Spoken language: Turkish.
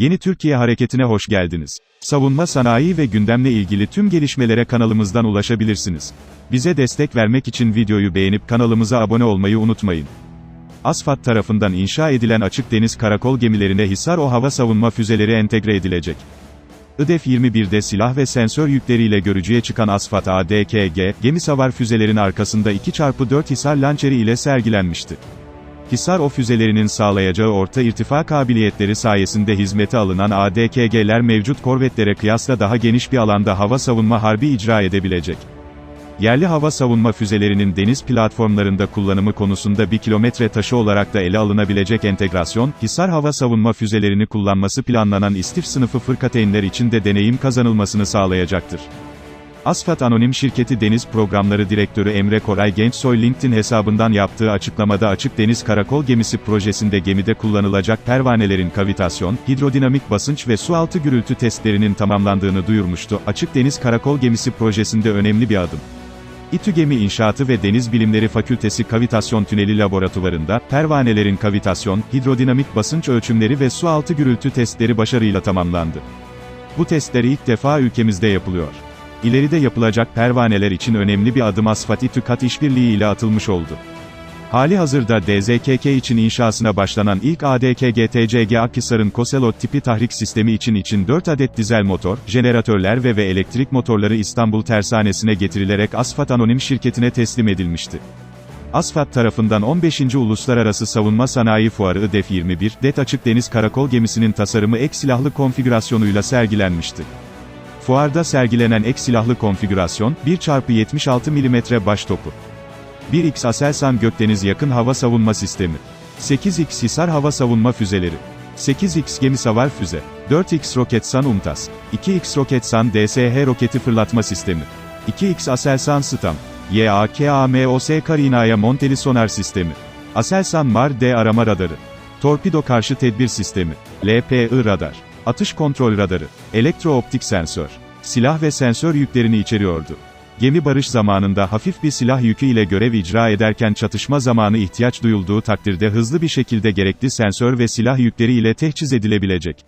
Yeni Türkiye Hareketi'ne hoş geldiniz. Savunma sanayi ve gündemle ilgili tüm gelişmelere kanalımızdan ulaşabilirsiniz. Bize destek vermek için videoyu beğenip kanalımıza abone olmayı unutmayın. ASFAD tarafından inşa edilen açık deniz karakol gemilerine Hisar-O hava savunma füzeleri entegre edilecek. IDF-21'de silah ve sensör yükleriyle görücüye çıkan ASFAD ADKG, gemi savar füzelerin arkasında 2x4 Hisar lançeri ile sergilenmişti. Hisar o füzelerinin sağlayacağı orta irtifa kabiliyetleri sayesinde hizmete alınan ADKG'ler mevcut korvetlere kıyasla daha geniş bir alanda hava savunma harbi icra edebilecek. Yerli hava savunma füzelerinin deniz platformlarında kullanımı konusunda bir kilometre taşı olarak da ele alınabilecek entegrasyon, Hisar hava savunma füzelerini kullanması planlanan istif sınıfı fırkateynler için de deneyim kazanılmasını sağlayacaktır. Asfat Anonim Şirketi Deniz Programları Direktörü Emre Koray Gençsoy LinkedIn hesabından yaptığı açıklamada Açık Deniz Karakol Gemisi projesinde gemide kullanılacak pervanelerin kavitasyon, hidrodinamik basınç ve sualtı gürültü testlerinin tamamlandığını duyurmuştu. Açık Deniz Karakol Gemisi projesinde önemli bir adım. İTÜ Gemi İnşaatı ve Deniz Bilimleri Fakültesi Kavitasyon Tüneli Laboratuvarında, pervanelerin kavitasyon, hidrodinamik basınç ölçümleri ve sualtı gürültü testleri başarıyla tamamlandı. Bu testler ilk defa ülkemizde yapılıyor. İleride yapılacak pervaneler için önemli bir adım Asfat İTÜ kat işbirliği ile atılmış oldu. Hali hazırda DZKK için inşasına başlanan ilk ADKGTCG Akhisar'ın Koselot tipi tahrik sistemi için için 4 adet dizel motor, jeneratörler ve ve elektrik motorları İstanbul Tersanesi'ne getirilerek Asfat Anonim şirketine teslim edilmişti. Asfat tarafından 15. Uluslararası Savunma Sanayi Fuarı IDEF 21, DET Açık Deniz Karakol Gemisi'nin tasarımı ek silahlı konfigürasyonuyla sergilenmişti. Fuarda sergilenen ek silahlı konfigürasyon, 1x76 mm baş topu. 1X Aselsan Gökdeniz Yakın Hava Savunma Sistemi. 8X Hisar Hava Savunma Füzeleri. 8X Gemi Savar Füze. 4X Roketsan UMTAS. 2X Roketsan DSH Roketi Fırlatma Sistemi. 2X Aselsan STAM. YAKAMOS Karinaya Monteli Sonar Sistemi. Aselsan MAR-D Arama Radarı. Torpido Karşı Tedbir Sistemi. LPI Radar. Atış Kontrol Radarı. Elektrooptik Sensör. Silah ve sensör yüklerini içeriyordu. Gemi barış zamanında hafif bir silah yükü ile görev icra ederken çatışma zamanı ihtiyaç duyulduğu takdirde hızlı bir şekilde gerekli sensör ve silah yükleri ile teçhiz edilebilecek.